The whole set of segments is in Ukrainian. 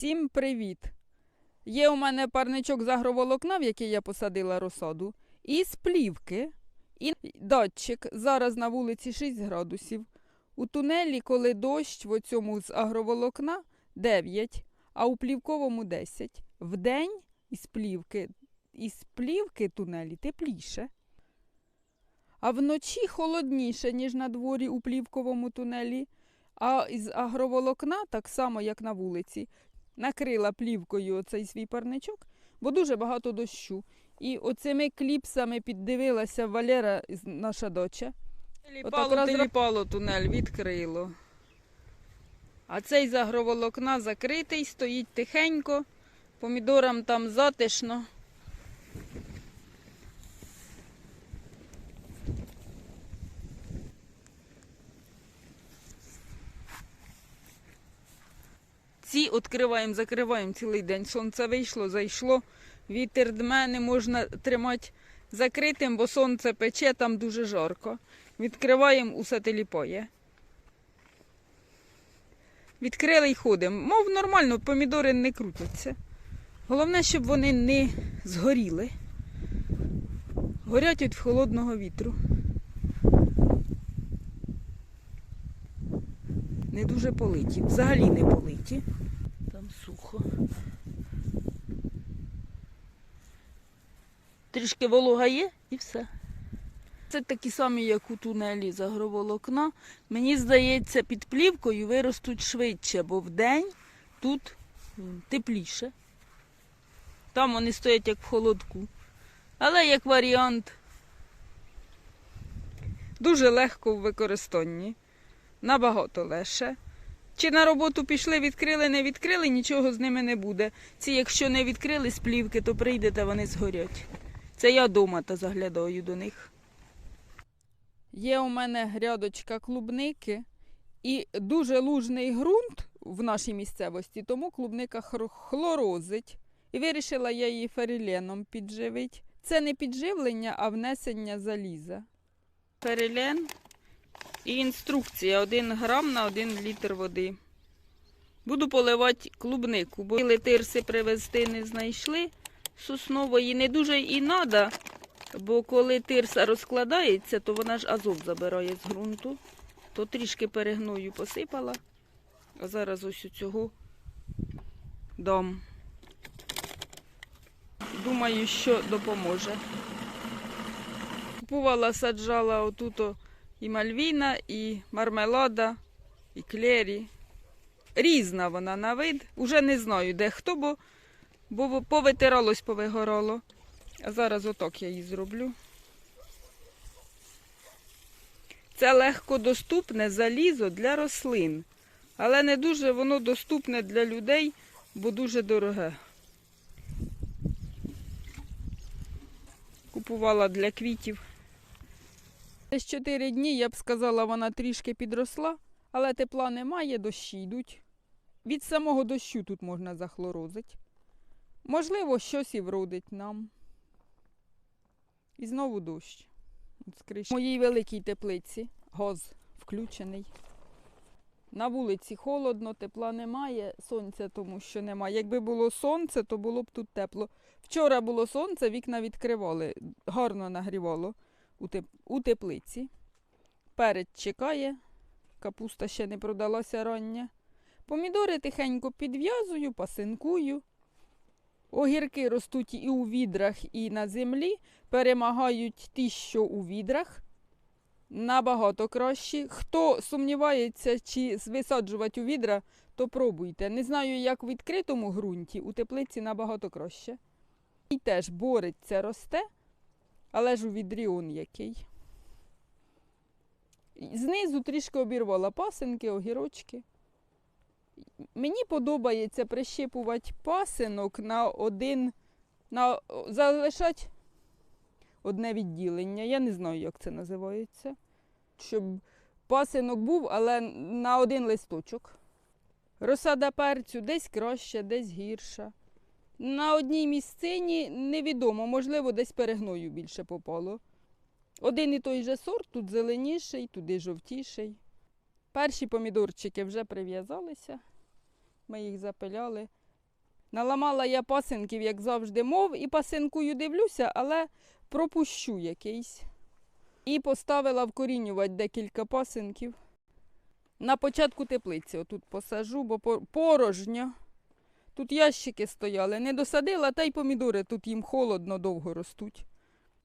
Всім привіт! Є у мене парничок з агроволокна, в який я посадила розсаду, і з плівки, і датчик. Зараз на вулиці 6 градусів. У тунелі, коли дощ в оцьому з агроволокна 9, а у плівковому 10. Вдень із плівки, із плівки тунелі тепліше. А вночі холодніше, ніж на дворі у плівковому тунелі. А із агроволокна, так само, як на вулиці, накрила плівкою оцей свій парничок, бо дуже багато дощу. І оцими кліпсами піддивилася Валера, наша доча. Ліпало, Отак ліпало тунель, відкрило. А цей загроволокна агроволокна закритий, стоїть тихенько, помідорам там затишно. Ці відкриваємо, закриваємо цілий день. Сонце вийшло, зайшло, вітер дме, не можна тримати закритим, бо сонце пече, там дуже жарко. Відкриваємо, усе теліпає. Відкрили й ходимо. Мов нормально, помідори не крутяться. Головне, щоб вони не згоріли. Горять від холодного вітру. Не дуже политі. Взагалі не политі. Там сухо. Трішки волога є і все. Це такі самі, як у тунелі з агроволокна. Мені здається, під плівкою виростуть швидше, бо вдень тут тепліше. Там вони стоять як в холодку. Але як варіант, дуже легко в використанні. Набагато легше. Чи на роботу пішли, відкрили, не відкрили, нічого з ними не буде. Ці, якщо не відкрили з плівки, то прийдете, вони згорять. Це я дома та заглядаю до них. Є у мене грядочка клубники і дуже лужний ґрунт в нашій місцевості, тому клубника хлорозить. І вирішила я її феріленом підживити. Це не підживлення, а внесення заліза. Ферілен і інструкція 1 грам на 1 літр води. Буду поливати клубнику, бо тирси привезти не знайшли соснової, не дуже і треба, бо коли тирса розкладається, то вона ж азот забирає з ґрунту. То трішки перегною посипала, а зараз ось у цього дам. Думаю, що допоможе. Купувала, саджала отуто і мальвіна, і мармелада, і клері. Різна вона на вид. Уже не знаю, де хто, бо, бо повитиралось, повигорало. А зараз отак я її зроблю. Це легкодоступне залізо для рослин, але не дуже воно доступне для людей, бо дуже дороге. Купувала для квітів. Десь 4 дні, я б сказала, вона трішки підросла, але тепла немає, дощі йдуть. Від самого дощу тут можна захлорозити. Можливо, щось і вродить нам. І знову дощ. В моїй великій теплиці газ включений. На вулиці холодно, тепла немає, сонця тому що немає. Якби було сонце, то було б тут тепло. Вчора було сонце, вікна відкривали, гарно нагрівало у, теп... у теплиці. Перець чекає, капуста ще не продалася рання. Помідори тихенько підв'язую, пасинкую. Огірки ростуть і у відрах, і на землі. Перемагають ті, що у відрах. Набагато кращі. Хто сумнівається, чи висаджувати у відра, то пробуйте. Не знаю, як в відкритому ґрунті, у теплиці набагато краще. І теж бореться, росте, але ж у відрі он який. Знизу трішки обірвала пасинки, огірочки. Мені подобається прищипувати пасинок на один, на, залишати одне відділення. Я не знаю, як це називається. Щоб пасинок був, але на один листочок. Розсада перцю десь краща, десь гірша. На одній місцині невідомо, можливо, десь перегною більше попало. Один і той же сорт, тут зеленіший, туди жовтіший. Перші помідорчики вже прив'язалися. Ми їх запиляли. Наламала я пасинків, як завжди, мов, і пасинкую дивлюся, але пропущу якийсь. І поставила вкорінювати декілька пасинків. На початку теплиці отут посажу, бо по- порожньо. Тут ящики стояли, не досадила, та й помідори тут їм холодно довго ростуть.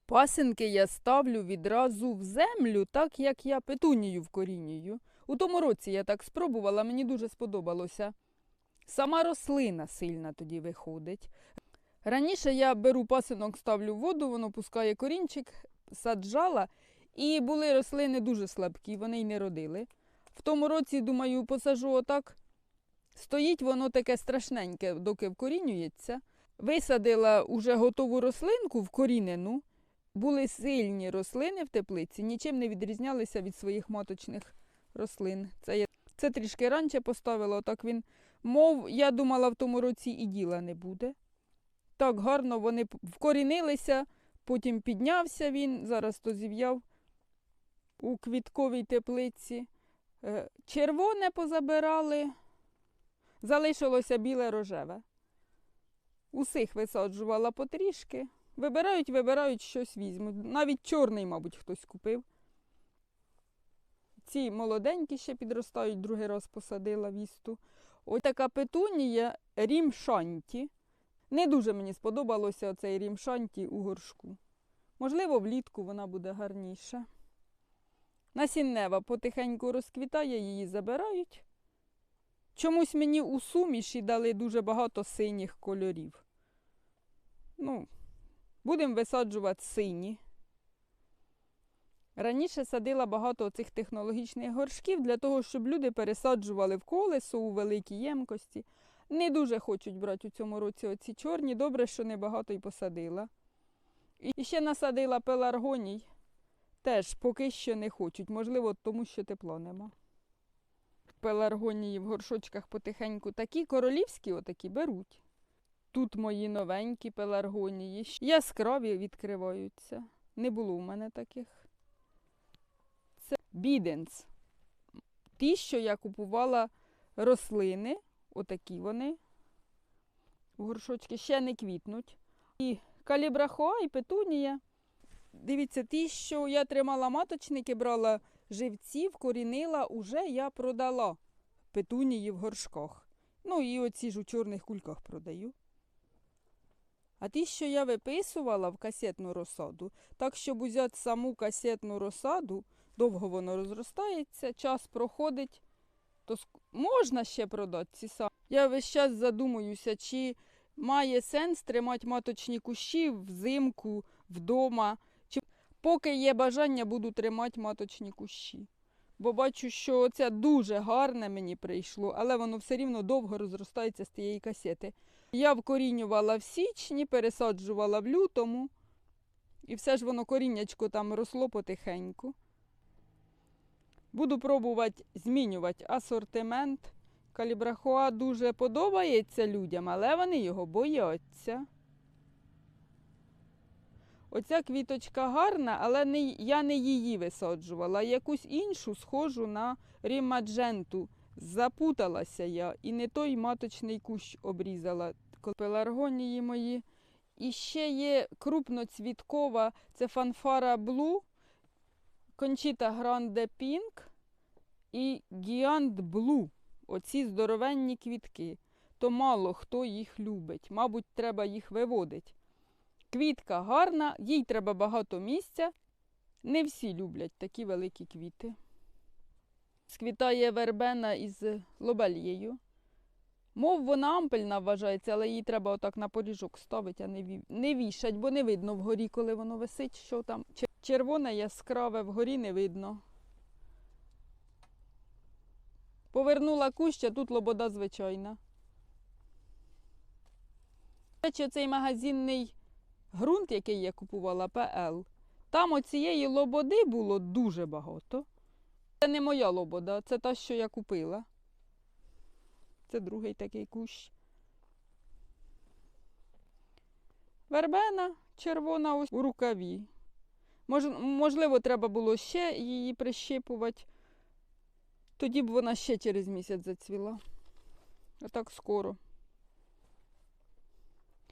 Пасинки я ставлю відразу в землю, так як я петунію вкорінюю. У тому році я так спробувала, мені дуже сподобалося. Сама рослина сильна тоді виходить. Раніше я беру пасинок, ставлю в воду, воно пускає корінчик, саджала, і були рослини дуже слабкі, вони й не родили. В тому році, думаю, посажу отак. Стоїть воно таке страшненьке, доки вкорінюється. Висадила уже готову рослинку вкорінену. Були сильні рослини в теплиці, нічим не відрізнялися від своїх маточних рослин. Це я це трішки раніше поставила, отак він, мов я думала, в тому році і діла не буде. Так гарно вони вкорінилися, потім піднявся він, зараз то зів'яв у квітковій теплиці. Е, Червоне позабирали, залишилося біле рожеве. Усіх висаджувала потрішки. Вибирають, вибирають, щось візьмуть. Навіть чорний, мабуть, хтось купив. Ці молоденькі ще підростають, другий раз посадила вісту. Ось така петунія рім шанті. Не дуже мені сподобалося цей рім шанті у горшку. Можливо, влітку вона буде гарніша. Насіннева потихеньку розквітає, її забирають. Чомусь мені у суміші дали дуже багато синіх кольорів. Ну, будемо висаджувати сині. Раніше садила багато цих технологічних горшків для того, щоб люди пересаджували в колесо у великій ємкості. Не дуже хочуть брати у цьому році оці чорні. Добре, що небагато й посадила. І ще насадила пеларгоній. Теж поки що не хочуть, можливо, тому що тепла нема. Пеларгонії в горшочках потихеньку такі королівські отакі беруть. Тут мої новенькі пеларгонії. Яскраві відкриваються. Не було у мене таких. Це біденс. Ті, що я купувала рослини, отакі вони. В горшочки ще не квітнуть. І калібрахоа, і петунія. Дивіться, ті, що я тримала маточники, брала живці, вкорінила, уже я продала петунії в горшках. Ну і оці ж у чорних кульках продаю. А ті, що я виписувала в касетну розсаду, так, щоб узяти саму касетну розсаду, довго воно розростається, час проходить, то можна ще продати ці самі. Я весь час задумуюся, чи має сенс тримати маточні кущі взимку, вдома, поки є бажання, буду тримати маточні кущі. Бо бачу, що це дуже гарне мені прийшло, але воно все рівно довго розростається з тієї касети. Я вкорінювала в січні, пересаджувала в лютому, і все ж воно коріннячко там росло потихеньку. Буду пробувати змінювати асортимент. Калібрахоа дуже подобається людям, але вони його бояться. Оця квіточка гарна, але не, я не її висаджувала, якусь іншу схожу на рімадженту. Запуталася я і не той маточний кущ обрізала. Пеларгонії мої. І ще є крупноцвіткова, це фанфара Блу, Кончіта Гранде Пінк і Гіант Блу. Оці здоровенні квітки. То мало хто їх любить. Мабуть, треба їх виводити. Квітка гарна, їй треба багато місця. Не всі люблять такі великі квіти. Сквітає вербена із лобалією. Мов вона ампельна вважається, але її треба отак на поріжок ставити, а не, вішать, бо не видно вгорі, коли воно висить, що там. Чер- Червоне яскраве вгорі не видно. Повернула кущ, а тут лобода звичайна. Цей магазинний ґрунт, який я купувала, ПЛ, там оцієї лободи було дуже багато. Це не моя лобода, це та, що я купила. Це другий такий кущ. Вербена червона ось у рукаві. Мож, можливо, треба було ще її прищипувати. Тоді б вона ще через місяць зацвіла. А так скоро.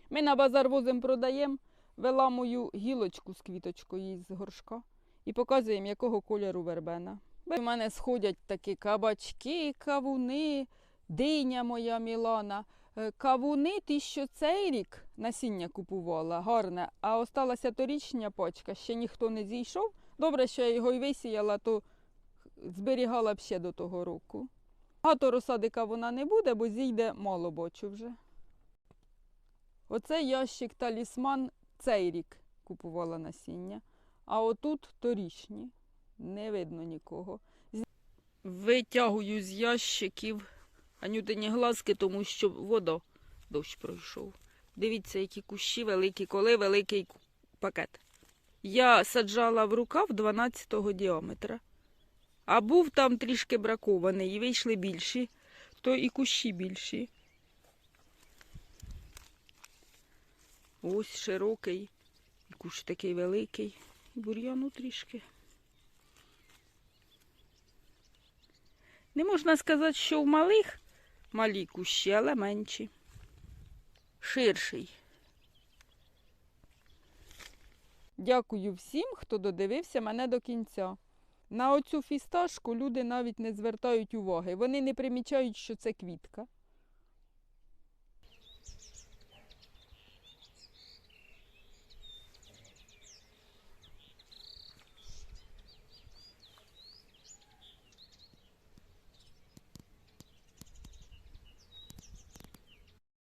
Ми на базар возимо продаємо, виламую гілочку з квіточкою із горшка і показуємо, якого кольору вербена. У мене сходять такі кабачки, кавуни, диня моя Мілана. Е, Кавуни ті, що цей рік насіння купувала, гарне, а осталася торічня пачка, ще ніхто не зійшов. Добре, що я його й висіяла, то зберігала б ще до того року. Багато розсади кавуна не буде, бо зійде мало бочу вже. Оце ящик талісман цей рік купувала насіння, а отут торічні. Не видно нікого. Витягую з ящиків анютині глазки, тому що вода дощ пройшов. Дивіться, які кущі великі, коли великий пакет. Я саджала в рукав 12 діаметра, а був там трішки бракований і вийшли більші, то і кущі більші. Ось широкий, і кущ такий великий, і бур'яну трішки. Не можна сказати, що в малих малі кущі, але менші. Ширший. Дякую всім, хто додивився мене до кінця. На оцю фісташку люди навіть не звертають уваги. Вони не примічають, що це квітка.